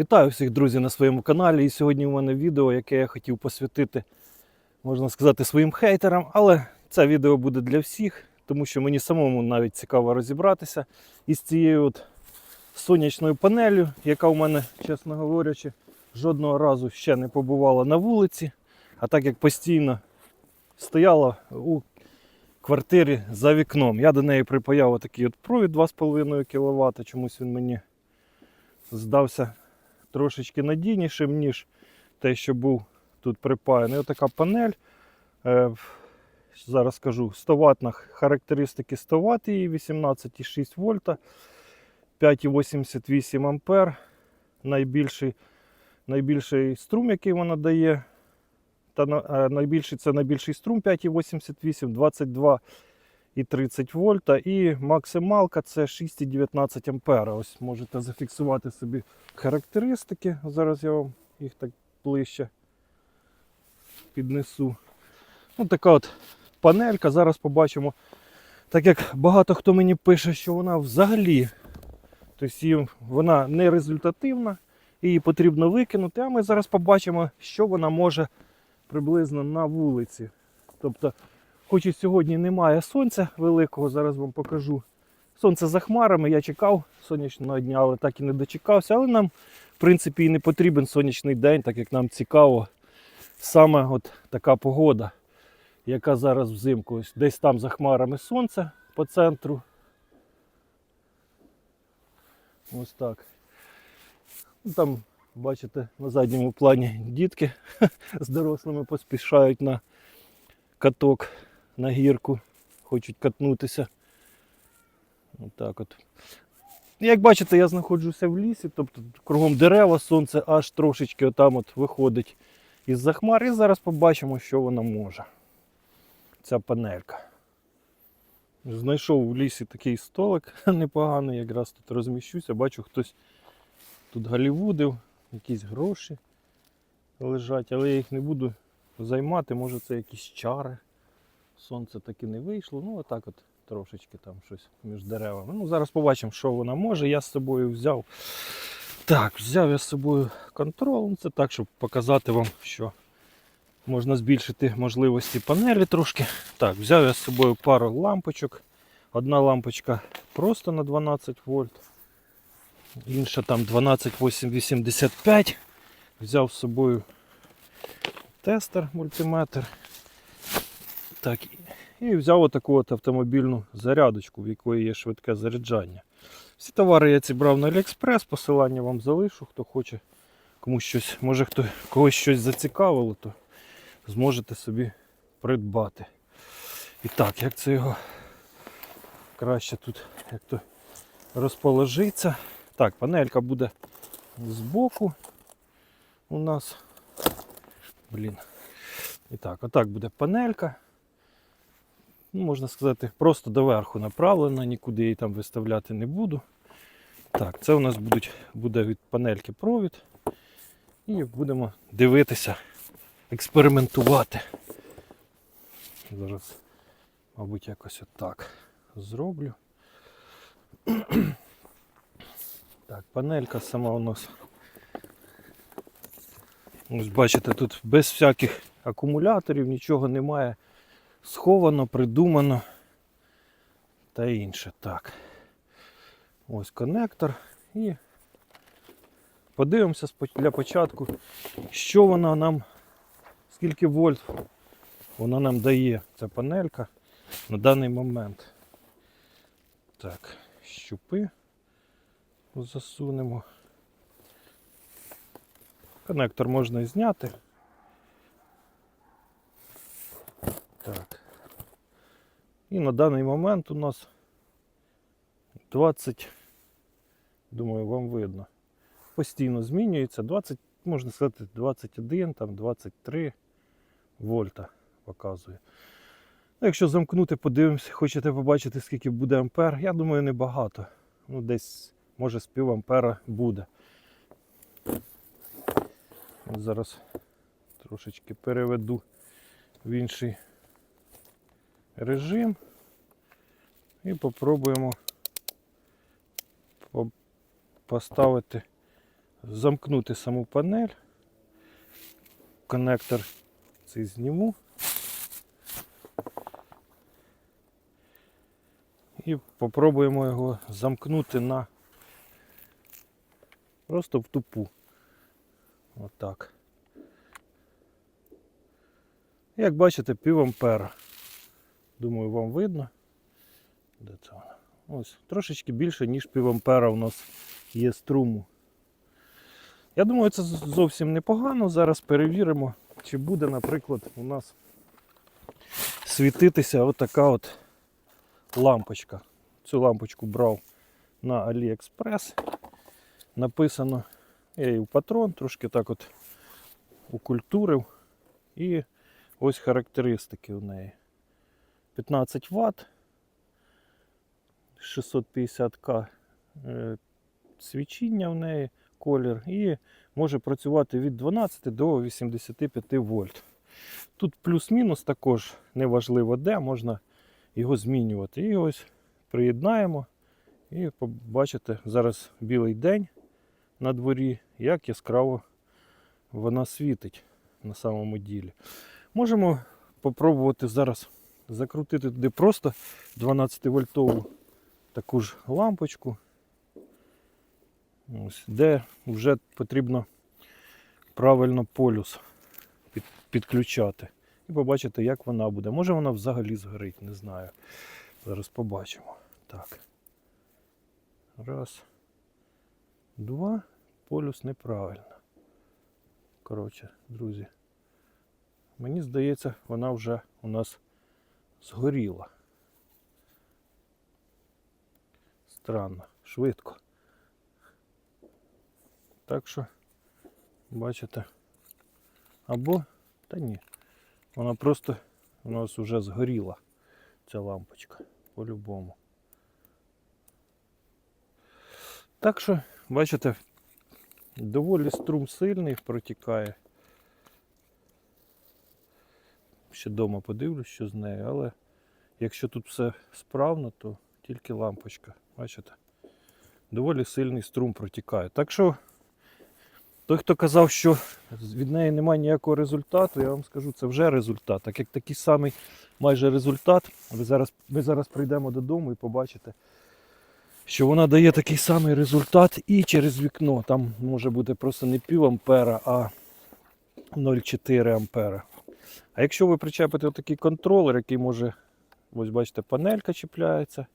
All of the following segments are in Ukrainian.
Вітаю всіх друзі на своєму каналі. І сьогодні у мене відео, яке я хотів посвятити, можна сказати, своїм хейтерам. Але це відео буде для всіх, тому що мені самому навіть цікаво розібратися із цією от сонячною панелью, яка у мене, чесно говорячи, жодного разу ще не побувала на вулиці. А так як постійно стояла у квартирі за вікном. Я до неї припаяв отакий от провід 2,5 кВт. Чомусь він мені здався трошечки надійнішим, ніж те, що був тут припаяний. Отака панель. Е, зараз скажу 100 ватна характеристики 100 Вт її 18,6 вольта, 5,88 ампер. Найбільший, найбільший струм, який вона дає. Та е, найбільший це найбільший струм 5,88, 22 і 30 вольта. І максималка це 6,19 ампера. Ось можете зафіксувати собі характеристики. Зараз я вам їх так ближче піднесу. Ну, така от панелька. Зараз побачимо. Так як багато хто мені пише, що вона взагалі тобто вона не результативна, її потрібно викинути. А ми зараз побачимо, що вона може приблизно на вулиці. Тобто Хоч і сьогодні немає сонця великого, зараз вам покажу. Сонце за хмарами, я чекав сонячного дня, але так і не дочекався. Але нам, в принципі, і не потрібен сонячний день, так як нам цікаво саме от така погода, яка зараз взимку. Ось десь там за хмарами сонце по центру. Ось так. Ну, Там, бачите, на задньому плані дітки з дорослими поспішають на каток на гірку, хочуть катнутися. Отак от. Як бачите, я знаходжуся в лісі, тобто кругом дерева, сонце аж трошечки отам от виходить із-за хмар. І зараз побачимо, що вона може. Ця панелька. Знайшов в лісі такий столик непоганий, якраз тут розміщуся. Бачу, хтось тут голівудив, якісь гроші лежать, але я їх не буду займати, може це якісь чари. Сонце таки не вийшло. Ну, отак от трошечки там щось між деревами. Ну, зараз побачимо, що вона може. Я з собою взяв. Так, взяв я з собою контрол. Ну, Це так, щоб показати вам, що можна збільшити можливості панелі трошки. Так, взяв я з собою пару лампочок. Одна лампочка просто на 12 вольт. Інша там 12885. Взяв з собою тестер мультиметр. Так, і взяв отаку от автомобільну зарядочку, в якої є швидке заряджання. Всі товари я ці брав на Aliexpress, посилання вам залишу, хто хоче комусь щось, може хто когось щось зацікавило, то зможете собі придбати. І так, як це його краще тут як то розположиться. Так, панелька буде збоку у нас. Блін. І так, отак буде панелька. Ну, можна сказати, просто доверху направлена, нікуди її там виставляти не буду. Так, це у нас будуть, буде від панельки провід. І будемо дивитися, експериментувати. Зараз, мабуть, якось отак зроблю. Так, панелька сама у нас. Ось бачите, тут без всяких акумуляторів нічого немає. Сховано, придумано та інше. Так. Ось конектор. І подивимося для початку, що вона нам, скільки вольт вона нам дає, ця панелька на даний момент. Так, щупи засунемо. Коннектор можна і зняти. Так. І на даний момент у нас 20, думаю, вам видно. Постійно змінюється. 20, можна сказати, 21, там 23 вольта показує. Ну, якщо замкнути, подивимося, хочете побачити, скільки буде ампер, я думаю, небагато. Ну, десь, може, з пів ампера буде. Зараз трошечки переведу в інший режим і попробуємо поставити замкнути саму панель. Коннектор цей зніму. І попробуємо його замкнути на просто в тупу. Отак. Як бачите, пів ампера. Думаю, вам видно. Де це воно? Ось, трошечки більше, ніж півампера у нас є струму. Я думаю, це зовсім непогано. Зараз перевіримо, чи буде, наприклад, у нас світитися отака от лампочка. Цю лампочку брав на AliExpress. Написано, я її в патрон, трошки так от укультурив. І ось характеристики у неї. 15 Вт, 650к е, свічіння в неї, колір, і може працювати від 12 до 85 вольт. Тут плюс-мінус також неважливо де, можна його змінювати. І ось приєднаємо і побачите зараз білий день на дворі, як яскраво вона світить на самому ділі. Можемо попробувати зараз закрутити туди просто 12 вольтову таку ж лампочку, ось, де вже потрібно правильно полюс під, підключати. І побачити, як вона буде. Може вона взагалі згорить, не знаю. Зараз побачимо. Так. Раз. Два. Полюс неправильно. Коротше, друзі. Мені здається, вона вже у нас згоріла. Странно, швидко. Так що, бачите, або, та ні, вона просто у нас вже згоріла, ця лампочка, по-любому. Так що, бачите, доволі струм сильний протікає. Ще вдома подивлюсь, що з нею, але якщо тут все справно, то тільки лампочка. Бачите? Доволі сильний струм протікає. Так що той, хто казав, що від неї немає ніякого результату, я вам скажу, це вже результат. Так як такий самий майже результат, ви зараз, ми зараз прийдемо додому і побачите, що вона дає такий самий результат і через вікно. Там може бути просто не пів ампера, а 0,4 ампера. Якщо ви причепите отакий контролер, який може, ось бачите, панелька чіпляється.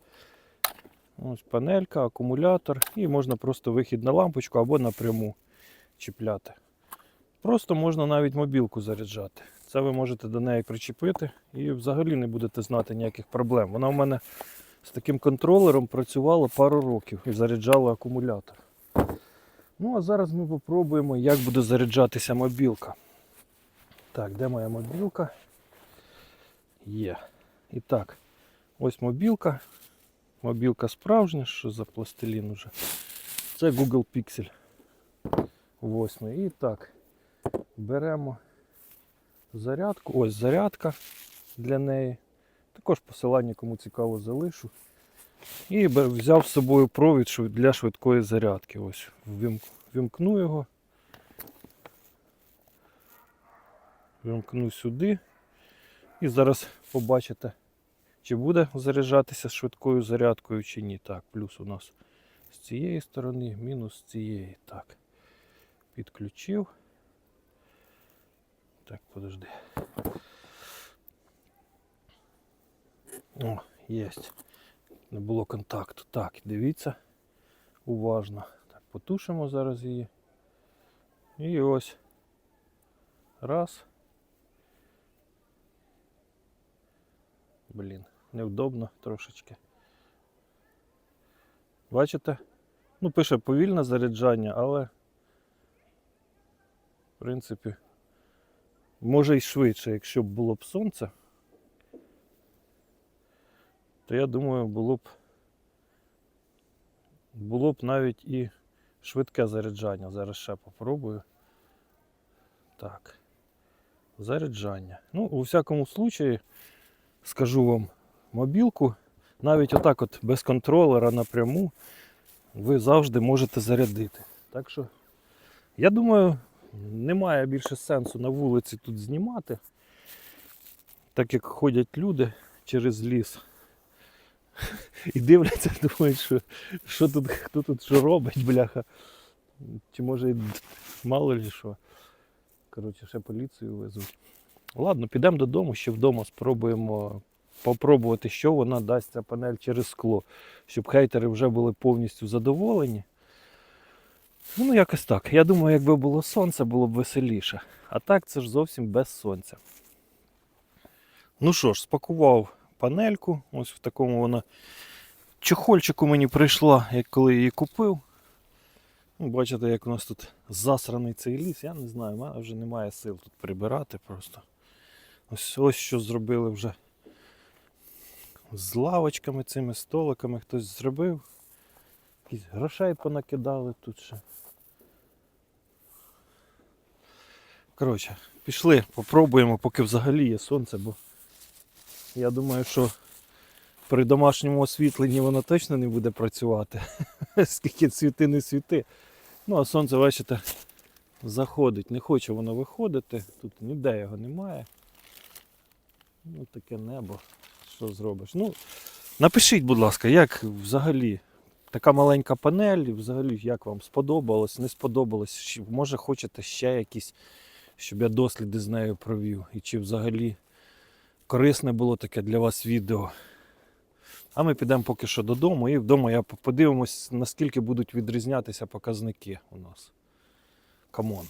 Ось панелька, акумулятор, і можна просто вихід на лампочку або напряму чіпляти. Просто можна навіть мобілку заряджати. Це ви можете до неї причепити і взагалі не будете знати ніяких проблем. Вона в мене з таким контролером працювала пару років і заряджала акумулятор. Ну а зараз ми спробуємо, як буде заряджатися мобілка. Так, де моя мобілка? Є. І так, ось мобілка. Мобілка справжня, що за пластилін уже. Це Google Pixel 8. І так, беремо зарядку. Ось зарядка для неї. Також посилання, кому цікаво, залишу. І взяв з собою провід для швидкої зарядки. Ось ввім- ввімкну його. Вимкну сюди. І зараз побачите, чи буде заряджатися швидкою зарядкою, чи ні. Так, плюс у нас з цієї сторони, мінус з цієї. Так. Підключив. Так, подожди. О, єсть. Не було контакту. Так, дивіться. Уважно. Так, потушимо зараз її. І ось. Раз. Блін, невдобно трошечки. Бачите? Ну, пише повільне заряджання, але в принципі, може й швидше, якщо б було б сонце, то я думаю, було б було б навіть і швидке заряджання. Зараз ще попробую. Так. Заряджання. Ну, у всякому случаї, скажу вам, мобілку, навіть отак от без контролера напряму, ви завжди можете зарядити. Так що Я думаю, немає більше сенсу на вулиці тут знімати, так як ходять люди через ліс. І дивляться, думають, що, що тут, хто тут що робить, бляха. Чи може мало ли що. Коротше, ще поліцію везуть. Ладно, підемо додому, ще вдома спробуємо попробувати, що вона дасть ця панель через скло, щоб хейтери вже були повністю задоволені. Ну, якось так. Я думаю, якби було сонце, було б веселіше. А так це ж зовсім без сонця. Ну що ж, спакував панельку. Ось в такому вона чохольчику мені прийшла, як коли її купив. Ну, бачите, як у нас тут засраний цей ліс. Я не знаю, в мене вже немає сил тут прибирати просто. Ось ось що зробили вже з лавочками, цими столиками хтось зробив. Якісь грошей понакидали тут ще. Коротше, пішли, попробуємо, поки взагалі є сонце, бо я думаю, що при домашньому освітленні воно точно не буде працювати. Скільки світи не світи. Ну, а сонце, бачите, заходить. Не хоче воно виходити. Тут ніде його немає. Ну, таке небо. Що зробиш? Ну, напишіть, будь ласка, як взагалі така маленька панель, взагалі, як вам сподобалось, не сподобалось? Може хочете ще якісь, щоб я досліди з нею провів? І чи взагалі корисне було таке для вас відео? А ми підемо поки що додому і вдома я подивимось, наскільки будуть відрізнятися показники у нас. Камон.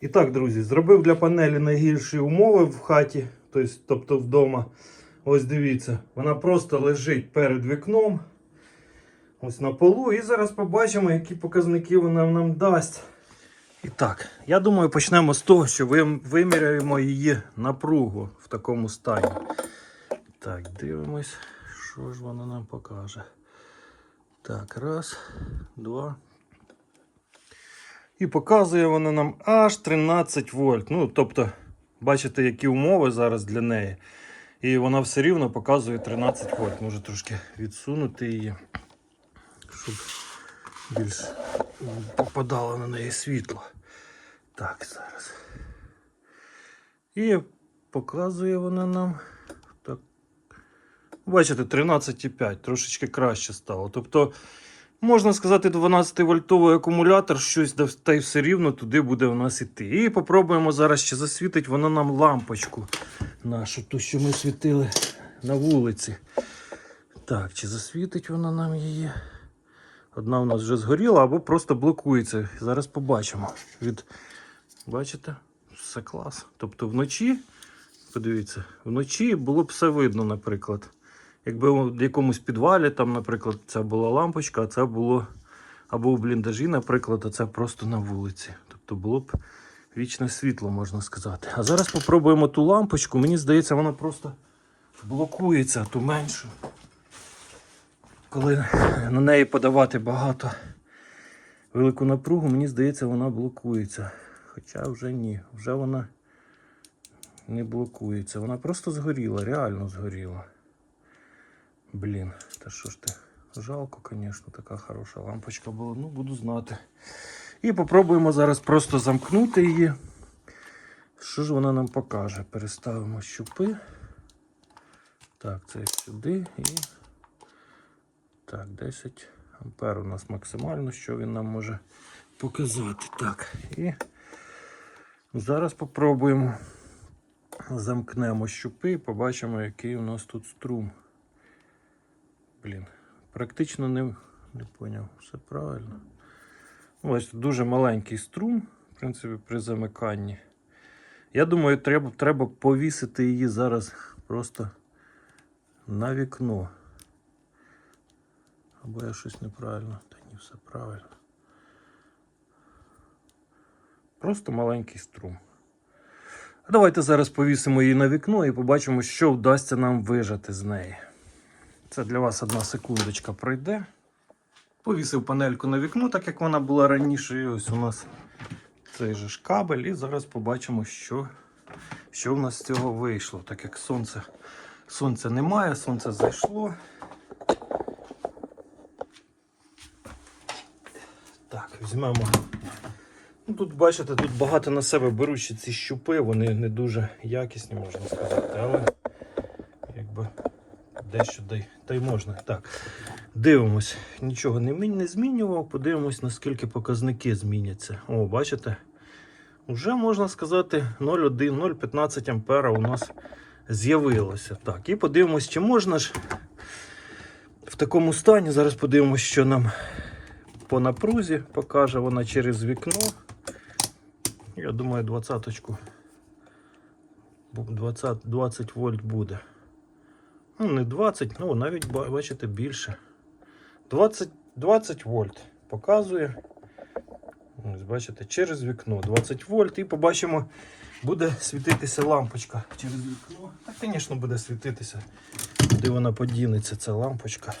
І так, друзі, зробив для панелі найгірші умови в хаті, тобто, тобто вдома. Ось дивіться, вона просто лежить перед вікном. Ось на полу. І зараз побачимо, які показники вона нам дасть. І так, я думаю, почнемо з того, що виміряємо її напругу в такому стані. Так, дивимось, що ж вона нам покаже. Так, раз, два. І показує вона нам аж 13 вольт. Ну, тобто, бачите, які умови зараз для неї. І вона все рівно показує 13 вольт. Може трошки відсунути її, щоб більш попадало на неї світло. Так, зараз. І показує вона нам. Так. Бачите, 13,5, трошечки краще стало. Тобто, можна сказати, 12-вольтовий акумулятор, щось та й все рівно туди буде у нас іти. І попробуємо зараз ще засвітить вона нам лампочку нашу, ту, що ми світили на вулиці. Так, чи засвітить вона нам її? Одна у нас вже згоріла або просто блокується. Зараз побачимо. Від... Бачите? Все клас. Тобто вночі, подивіться, вночі було б все видно, наприклад. Якби в якомусь підвалі, там, наприклад, це була лампочка, а це було або в бліндажі, наприклад, а це просто на вулиці. Тобто було б вічне світло, можна сказати. А зараз попробуємо ту лампочку. Мені здається, вона просто блокується, ту меншу. Коли на неї подавати багато велику напругу, мені здається, вона блокується. Хоча вже ні, вже вона не блокується. Вона просто згоріла, реально згоріла. Блін, та що ж ти? Жалко, звісно, така хороша лампочка була. Ну, буду знати. І попробуємо зараз просто замкнути її. Що ж вона нам покаже? Переставимо щупи. Так, це сюди і. Так, 10 ампер у нас максимально, що він нам може показати. Так, і зараз попробуємо. Замкнемо щупи і побачимо, який у нас тут струм. Блін, практично не, не поняв. Все правильно. Ось дуже маленький струм, в принципі, при замиканні. Я думаю, треба, треба повісити її зараз просто на вікно. Або я щось неправильно. Та ні, все правильно. Просто маленький струм. А Давайте зараз повісимо її на вікно і побачимо, що вдасться нам вижати з неї. Це для вас одна секундочка пройде. Повісив панельку на вікно, так як вона була раніше. І ось у нас цей же ж кабель. І зараз побачимо, що, що в нас з цього вийшло. Так як сонце, сонця немає, сонце зайшло. Так, візьмемо Ну, Тут бачите, тут багато на себе беручі ці щупи, вони не дуже якісні, можна сказати, але дай, та й можна. Так, дивимось, нічого не, змінював, подивимось, наскільки показники зміняться. О, бачите? Уже можна сказати 0,1, 0,15 ампера у нас з'явилося. Так, і подивимось, чи можна ж в такому стані. Зараз подивимось, що нам по напрузі покаже вона через вікно. Я думаю, двадцяточку. бу- 20, 20 вольт буде. Ну, не 20, ну навіть бачите більше. 20, 20 вольт показує. Ось бачите, через вікно 20 вольт. І побачимо, буде світитися лампочка через вікно. Так, звісно, буде світитися. Куди вона подінеться, ця лампочка.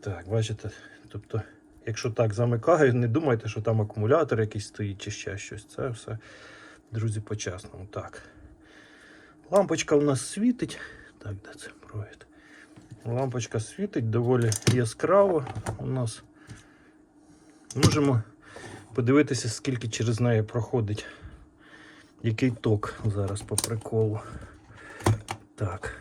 Так, бачите, тобто, якщо так замикаю, не думайте, що там акумулятор якийсь стоїть чи ще щось. Це все, друзі, по-чесному. Так. Лампочка у нас світить. Так, де це провід? Лампочка світить доволі яскраво у нас. Можемо подивитися, скільки через неї проходить. Який ток зараз по приколу. Так.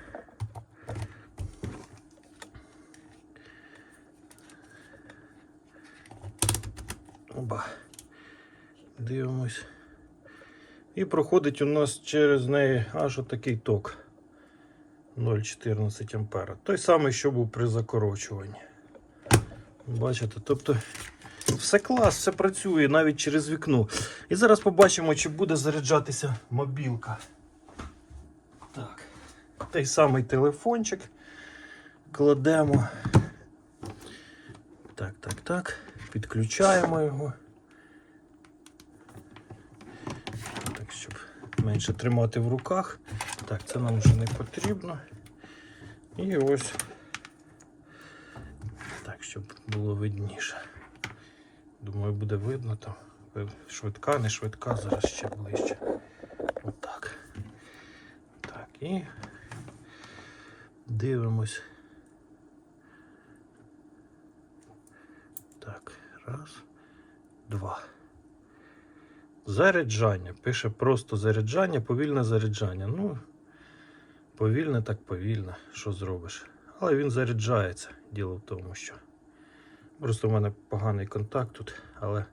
Оба. Дивимось. І проходить у нас через неї аж отакий ток 0,14 ампера. Той самий, що був при закорочуванні. Бачите, тобто все клас, все працює навіть через вікно. І зараз побачимо, чи буде заряджатися мобілка. Так. Той самий телефончик. Кладемо. Так, так, так. Підключаємо його. Так, щоб менше тримати в руках. Так, це нам вже не потрібно. І ось. Так, щоб було видніше. Думаю, буде видно там. Швидка, не швидка, зараз ще ближче. Отак. Так, і дивимось. Так, раз, два. Заряджання. Пише просто заряджання, повільне заряджання. Ну, повільне так повільне. Що зробиш? Але він заряджається. Діло в тому, що. Просто в мене поганий контакт тут, але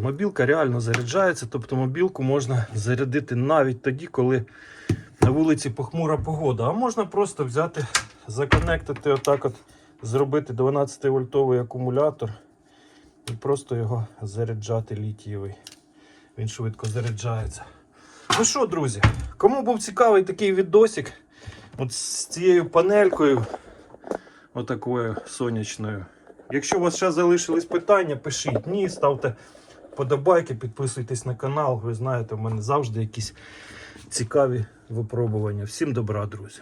мобілка реально заряджається. Тобто мобілку можна зарядити навіть тоді, коли на вулиці похмура погода. А можна просто взяти, законектити отак от, зробити 12 вольтовий акумулятор і просто його заряджати літієвий. Він швидко заряджається. Ну що, друзі, кому був цікавий такий відосик от з цією панелькою, отакою сонячною. Якщо у вас ще залишились питання, пишіть ні, ставте подобайки, підписуйтесь на канал. Ви знаєте, у мене завжди якісь цікаві випробування. Всім добра, друзі!